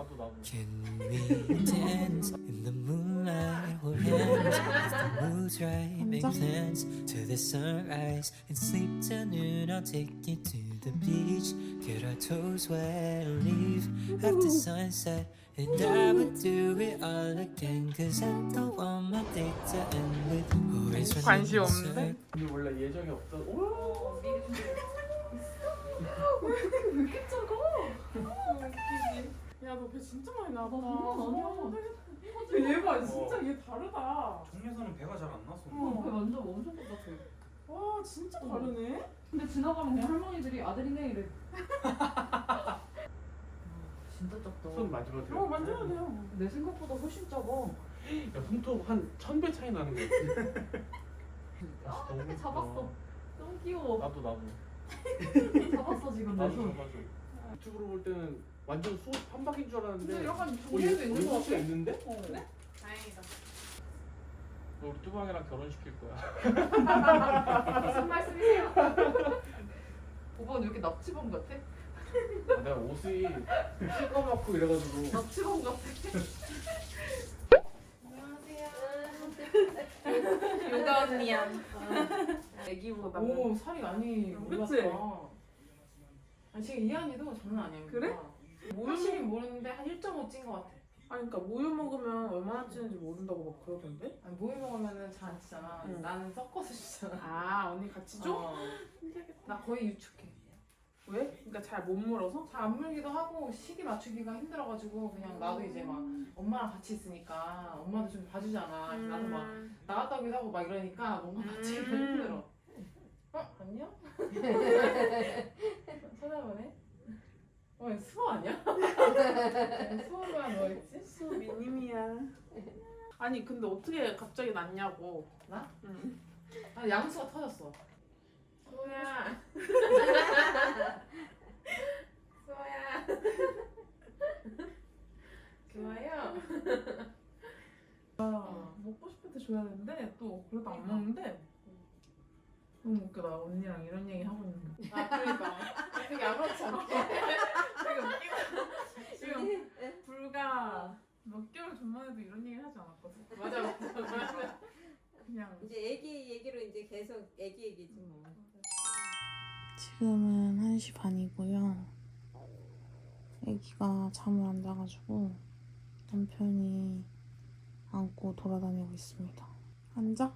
나도 나도. Can we dance in the moonlight? Hold hands if the mood's right. Make plans to the sunrise and sleep till noon. I'll take you to the beach, get our toes wet, and leave after sunset. And I would do it all again, cause I don't want my day to end with always running 관심 in 없는데? circles. 근데 원래 예정이 없다. 오. 야너 배 진짜 많이 나왔다. 아니야. 얘봐 진짜 얘 다르다. 동네에서는 배가 잘안 나서 어, 배 완전 엄청 똑같아. 와 진짜 다르네. 근데 지나가면 그냥 할머니들이 아들이네 이래. 진짜 작다. 손 만져봐도 돼. 어 만져도 돼요. 내 생각보다 훨씬 작아. 야 손톱 한 천 배 차이 나는 거 같아. 아, 너무 이렇게. 잡았어. 너무 귀여워. 나도 나도. 잡았어 지금 내 나도 손. 잡아줘. 유튜브로 볼 때는 완전 수업 한 바퀴인 줄 알았는데. 근데 약간 어, 종류도 있는 거 같아. 있는데? 어. 그래? 다행이다. 너 우리 뚜방이랑 결혼시킬 거야. 무슨 말씀이세요? 오빠는 왜 이렇게 납치범 같아? 아, 내가 옷이 시꺼멓고 이래가지고. 납치범 같아. 요가 언니야. 애기보다. 오 살이 많이 그치? 올랐다. 아니 지금 이한이도 장난 아니야. 그래? 확실히 모르는데 한 1.5 찐 것 같아. 아니 그러니까 모유 먹으면 얼마나 찌는지 모른다고 막 그러던데? 아니 모유 먹으면은 잘 안 찌잖아. 응. 나는 섞어서 주잖아. 아 언니 같이 줘? 어. 나 거의 유축해. 왜? 그러니까 잘 못 물어서? 잘 안 물기도 하고 시기 맞추기가 힘들어가지고 그냥 나도 이제 막 엄마랑 같이 있으니까 엄마도 좀 봐주잖아. 나도 막 나갔다 오기도 하고 막 이러니까 뭔가 같이 음. 힘들어. 어? 안녕? 쳐다보네? 어, 수호 아니야? 수호가 뭐였지? 수 미님이야 아니 근데 어떻게 갑자기 났냐고 나? 응. 아, 양수가 터졌어. 수호야. 수호야. 좋아요. 아, 먹고 싶을 때 줘야 되는데 또 그래도 안 먹는데 너무 웃겨다 언니랑 이런 얘기 하고 있는 거 아, 그러니까. 되게 아무렇지 않게. 되게 웃기다 지금 불과 몇 개월 전만 해도 이런 얘기 하지 않았거든 맞아, 맞아, 맞아. 그냥 이제 애기 얘기로 이제 계속 애기 얘기지 뭐. 지금은 1시 반이고요. 아기가 잠을 안 자가지고 남편이 안고 돌아다니고 있습니다. 앉아.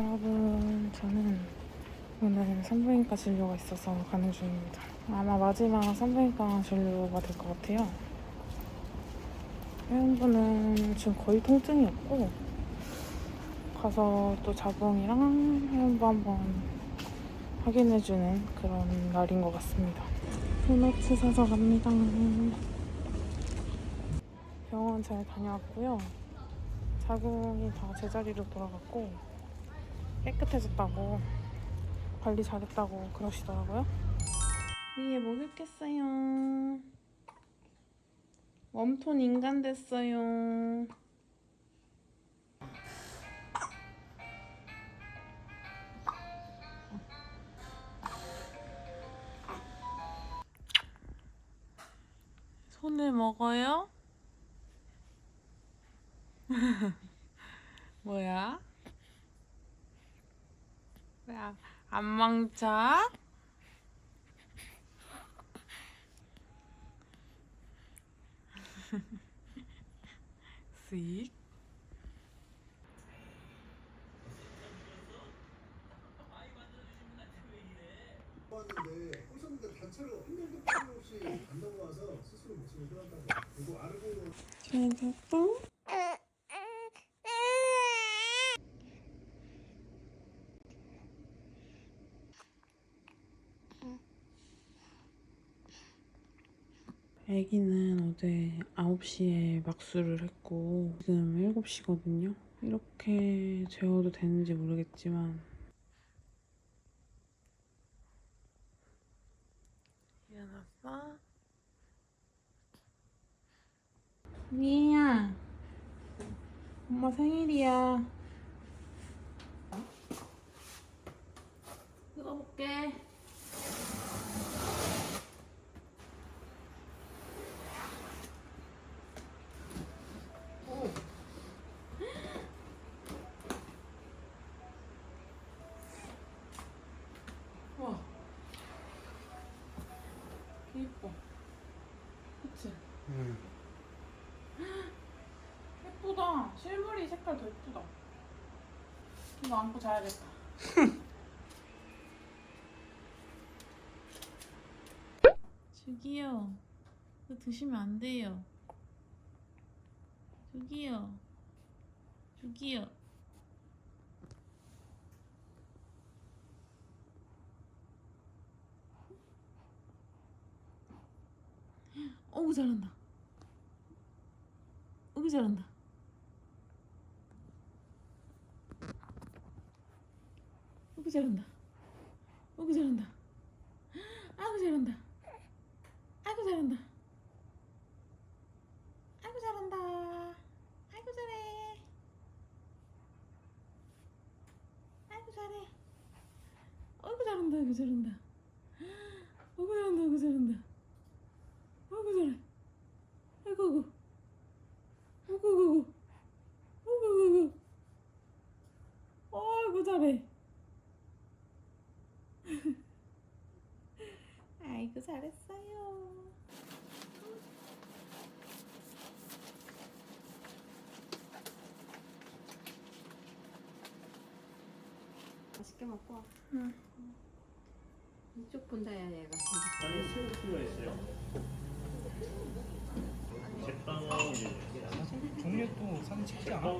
여러분, 저는 오늘 산부인과 진료가 있어서 가는 중입니다. 아마 마지막 산부인과 진료가 될 것 같아요. 회원분은 지금 거의 통증이 없고 가서 또 자궁이랑 회원부 한번 확인해주는 그런 날인 것 같습니다. 도넛 사서 갑니다. 병원 잘 다녀왔고요. 자궁이 다 제자리로 돌아갔고 깨끗해졌다고 관리 잘했다고 그러시더라고요. 위에 뭐 흙했어요. 웜톤 인간 됐어요. 손을 먹어요? 뭐야? 안 망쳐? 쓱. 왔는데 회사님들 단체로 한 명도 빠짐없이 안 넘어와서 스스로 목숨을 끊었다고 그리고 아르고 네, 아기는 어제 9시에 막수를 했고 지금 7시거든요. 이렇게 재워도 되는지 모르겠지만 일어났어? 미야 엄마 생일이야 뜯어볼게. 와. 개 이뻐. 그치? 예쁘다. 실물이 색깔 더 예쁘다. 이거 안고 자야겠다. 저기요. 이거 드시면 안 돼요. 저기요. 저기요. 어우 잘한다. 어우 잘한다. 어우 잘한다. 어우 잘한다. 아이고 잘한다. 아이고 잘한다. 아이고 잘한다. 아이고 잘해. 아이고 잘해. 아이고 잘한다. 아이고 잘한다. 아이고 잘한다. 아이고 잘한다. 아이고 잘해. 아이고 아이고. 아이고 아이고. 아이고 아이고. 아이고 잘해. 아이고 잘했어요. 맛있게 먹고 와. 응. 이쪽 본다야 얘가. 수가 있어요. 제빵이 종류에 또 사진 찍지 않아?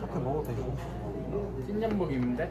카페 먹어도 되고 찐양먹임인데?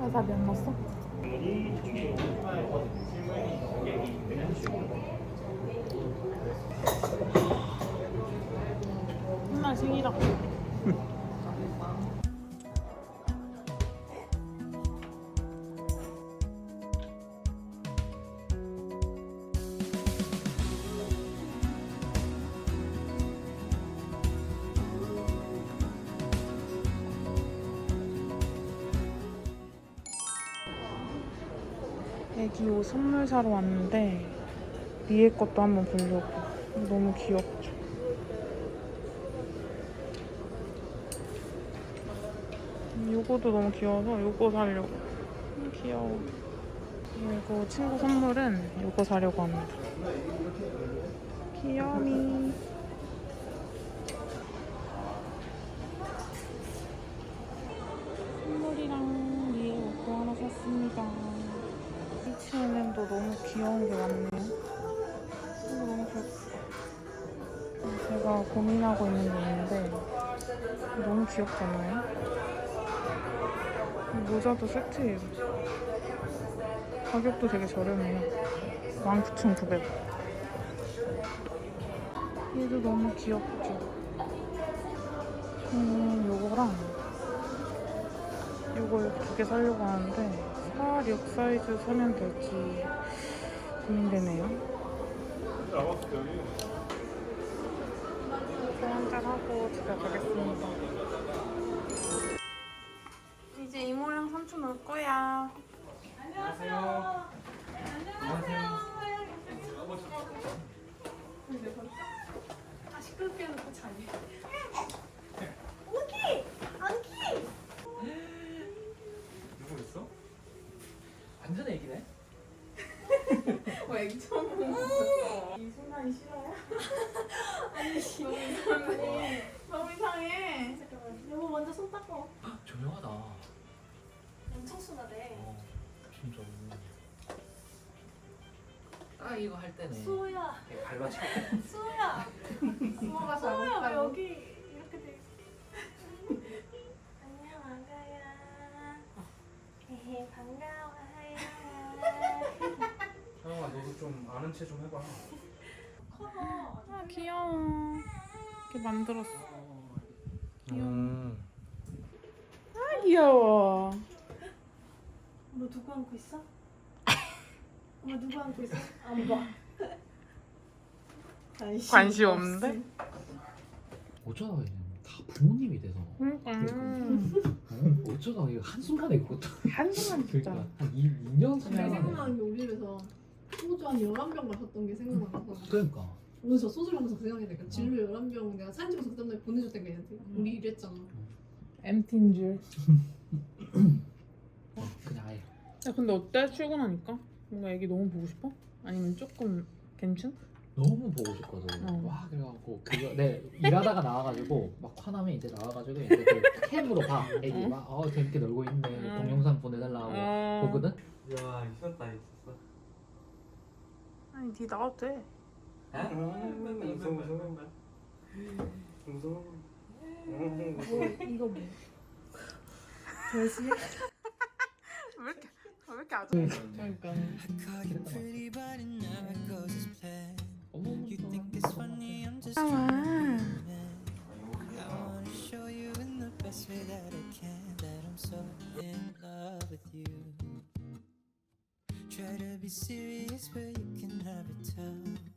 와사비 안 넣었어? 맨날 생일하고. 기옷 선물 사러 왔는데 위에 것도 한번 보려고. 너무 귀엽죠? 음, 요거도 너무 귀여워서 요거 사려고. 음, 귀여워. 그리고 친구 선물은 요거 사려고 합니다. 귀여미. 선물이랑 위에 옷도 하나 샀습니다 H&M도 너무 귀여운 게 많네요. 너무 귀엽다. 제가 고민하고 있는 게 있는데 너무 귀엽잖아요? 이 모자도 세트예요. 가격도 되게 저렴해요. 19,900원. 얘도 너무 귀엽죠? 음, 요거랑 요거 두개 사려고 하는데 4, 6 사이즈 사면 될지 고민되네요. 저 한잔 하고 집에 가겠습니다. 이제 이모랑 삼촌 올 거야. 누구 어, 애기 처음 보는 거. 이 순간이 싫어요? 아니, 너무 이상해. 너무 이상해. 여보 먼저 손 닦어. 조용하다. 엄청 순하대. 어, 진짜. 아 이거 할 때네. 수호야, 발라치. 수호야. 수호가 수호야 왜. 여기 이렇게 돼? 안녕 아가야. 헤헤 반가 좀 아는 체 좀 해봐. 아 귀여워. 이렇게 만들었어. 음. 아 귀여워. 너 누구 안고 있어? 엄마 누구 안고 있어? 안 봐. 관심 없는데? 어쩌다가 이제 다 부모님이 돼서 그러니까 어? 어쩌다가 이거 한순간에 그것도 한순간 진짜. 그러니까 한 2, 2년 갑자기 3년 생각나는 게 우리 집에서 소주 한 11병 마셨던 게 생각나서 그러니까 오늘 저 소주를 하면서 그 생각이 나니까 진로 11병 내가 사진 찍어서 그 다음에 보내줬던 게 얘한테 우리 이랬잖아 MT인 줄. 어, 그냥 아예 야 근데 어때 출근하니까? 뭔가 애기 너무 보고 싶어? 아니면 조금 괜찮? 너무 보고 싶거든 어. 와 그래갖고 그거 내 일하다가 나와가지고 막 화나면 이제 나와가지고 이제 그 캠으로 봐 애기 어. 막어 재밌게 놀고 있네 어. 동영상 보내달라고 어. 보거든 야 있었다 있었어. 아니 니 나와도 돼. 무서워 무서워. 무서워. 뭐 이거 뭐왜 이렇게 왜 이렇게 아주 그러니까. Try to be serious, but you can never tell.